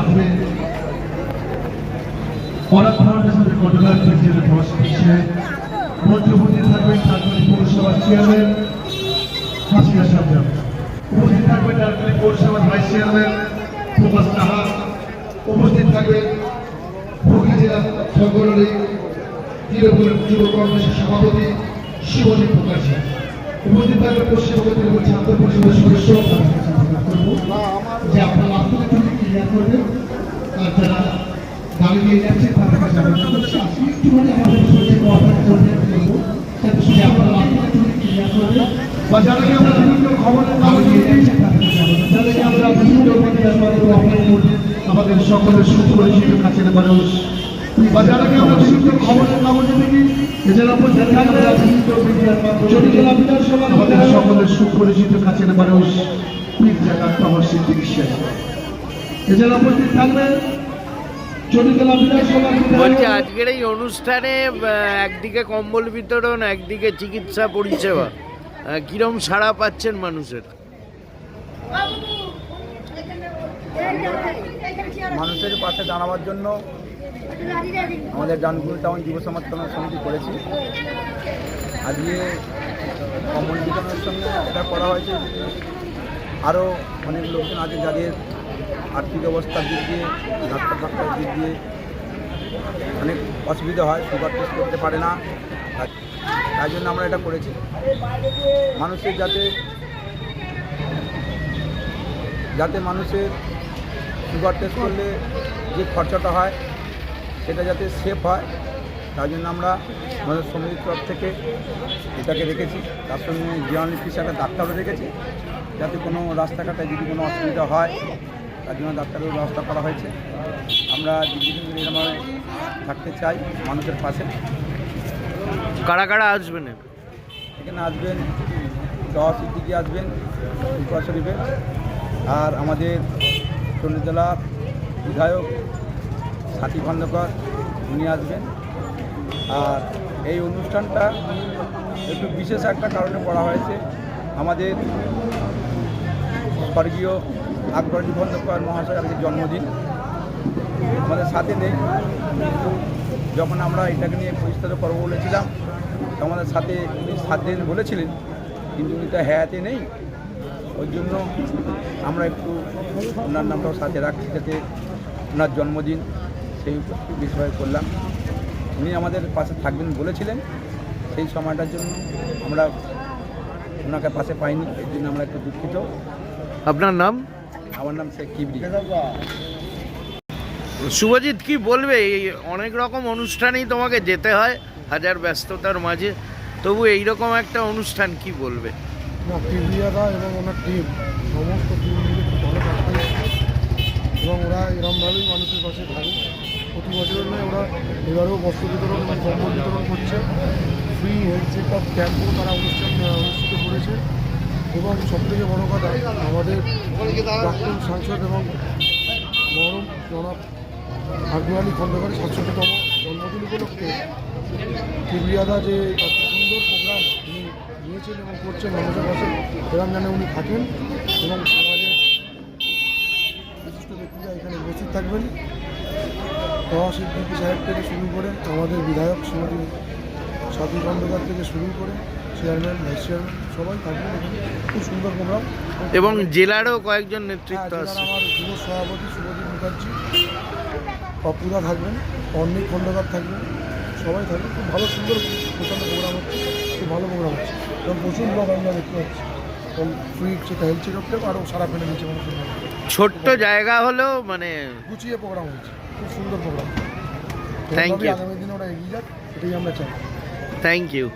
রাখবে অনাথ ফাউন্ডেশনের প্রেসিডেন্ট ধস দিচ্ছে মন্ত্রপতি থাকবেন চারকুলি পৌরসভার চেয়ারম্যান হাসিনা সাহেব উপস্থিত থাকবেন চারকুলি পৌরসভার ভাইস চেয়ারম্যান প্রকাশ সাহা। উপস্থিত থাকবেন হুগলি জেলা সংগঠনের তৃণমূল যুব কংগ্রেসের সভাপতি শিবজিৎ মুখার্জি উপস্থিত থাকবে পশ্চিমবঙ্গ তৃণমূল ছাত্র পরিষদের সদস্য। যারা গাড়ি নিয়ে যাচ্ছে তাদের কাছে আমাদের আমরা বিভিন্ন খবরের কাছে যাদেরকে আমরা বিভিন্ন মাধ্যমে কোঅপারেট করবেন আমাদের সকলের সুপরিচিত কাছের মানুষ বা যাদেরকে আমরা বিভিন্ন খবরের কাগজে দেখি মাধ্যমে চটি জেলা বিধানসভা আমাদের সকলের সুপরিচিত কাছের মানুষ মির্জা ডাক্তার সিদ্দিক শেখ এছাড়া উপস্থিত থাকবে জেলা বলছি আজকের এই অনুষ্ঠানে একদিকে কম্বল বিতরণ একদিকে চিকিৎসা পরিষেবা। কিরম সাড়া পাচ্ছেন মানুষের? মানুষের পাশে দাঁড়াবার জন্য আমাদের জানপুর টাউন যুব কল্যাণ সমিতি করেছি। আজকে কম্বল বিতরণের সঙ্গে এটা করা হয়েছে। আরও অনেক লোকজন আছে যাদের আর্থিক অবস্থার দিক দিয়ে ডাক্তার ফাক্তার দিক দিয়ে অনেক অসুবিধা হয়, সুগার টেস্ট করতে পারে না। তাই- জন্য আমরা এটা করেছি। মানুষের যাতে যাতে মানুষের সুগার টেস্ট করলে যে খরচাটা হয়, সেটা যাতে সেফ হয় তার জন্য আমরা আমাদের সমিতির তরফ থেকে এটাকে রেখেছি। তার সঙ্গে জিওনিস্ট একটা ডাক্তারও রেখেছি। যাতে কোনো রাস্তাঘাটে যদি কোনো অসুবিধা হয় তার জন্য ডাক্তারের ব্যবস্থা করা হয়েছে। আমরা দীর্ঘদিন এরকমভাবে থাকতে চাই মানুষের পাশে। কারা কারা আসবেন? এখানে আসবেন দশ দিকে আসবেন উপা শরীফে আর আমাদের চন্ডী জেলার বিধায়ক সাথী খন্দকার উনি আসবেন। আর এই অনুষ্ঠানটা একটু বিশেষ একটা কারণে করা হয়েছে। আমাদের স্বর্গীয় আকবরী খন্দকার মহাশয় আজকে জন্মদিন। আমাদের সাথে নেই। যখন আমরা এটাকে নিয়ে পরিষ্কার করব বলেছিলাম আমাদের সাথে উনি সাত দিন বলেছিলেন, কিন্তু উনি তো হ্যাঁতে নেই। ওই জন্য আমরা একটু ওনার নামটাও সাথে রাখছি যাতে ওনার জন্মদিন সেই বিষয়ে করলাম। উনি আমাদের পাশে থাকবেন বলেছিলেন। সেই সময়টার জন্য আমরা ওনাকে পাশে পাইনি। এর জন্য আমরা একটু দুঃখিত। আপনার নাম? আমার নাম শেখ কিবরি। শুভজিৎ কি বলবে? এই অনেক রকম অনুষ্ঠানেই তোমাকে যেতে হয় হাজার ব্যস্ততার মাঝে। তবু এইরকম একটা অনুষ্ঠান কি বলবে? না টিভিয়ারা এবং ওনার টিম সমস্ত টিম মিলে খুব ভালো কাজ করেছে। এবং ওরা এরমভাবেই মানুষের পাশে থাকে। প্রতি বছরের নয় ওরা এবারেও বস্ত্র বিতরণ এবং কম্বল বিতরণ করছে। ফ্রি হেলথ চেক আপ ক্যাম্পও তারা অনুষ্ঠান অনুষ্ঠিত করেছে। এবং সবথেকে বড় কথা, আমাদের প্রাক্তন সাংসদ এবং মরম জনাব আগ্রহালী খন্দকারের সাতশোতম জন্মদিন উপলক্ষে কিবরিয়াদা যে সুন্দর প্রোগ্রাম উনি নিয়েছেন এবং করছেন মানুষের এরম যেন উনি থাকেন এবং সমাজের বিশিষ্ট ব্যক্তিরা এখানে উপস্থিত থাকবেন। সিদ্দিকী সাহেব থেকে শুরু করে আমাদের বিধায়ক শ্রীমতী সাথী খন্দকার থেকে শুরু করে চেয়ারম্যান ভাইস চেয়ারম্যান সবাই থাকবেন খুব সুন্দর প্রোগ্রাম এবং জেলারও কয়েকজন হ্যাঁ, নেতৃত্ব আছে আমার যুব সভাপতি মুখার্জি পপুরা থাকবেন অর্ণিক খন্দকার থাকবেন সবাই থাকবেন। খুব ভালো সুন্দর প্রচণ্ড প্রোগ্রাম হচ্ছে খুব ভালো প্রোগ্রাম হচ্ছে। এবং প্রচুর লোক আমরা দেখতে পাচ্ছি। ফ্রি সেটা হেলথ চেক আপটা আরও সারা ফেলে নিচ্ছে মধ্যে। ছোট্ট জায়গা হলেও মানে গুছিয়ে প্রোগ্রাম হচ্ছে খুব সুন্দর প্রোগ্রাম থ্যাংক ইউ আগামী দিনে ওরা এগিয়ে যাক এটাই আমরা চাই। Thank you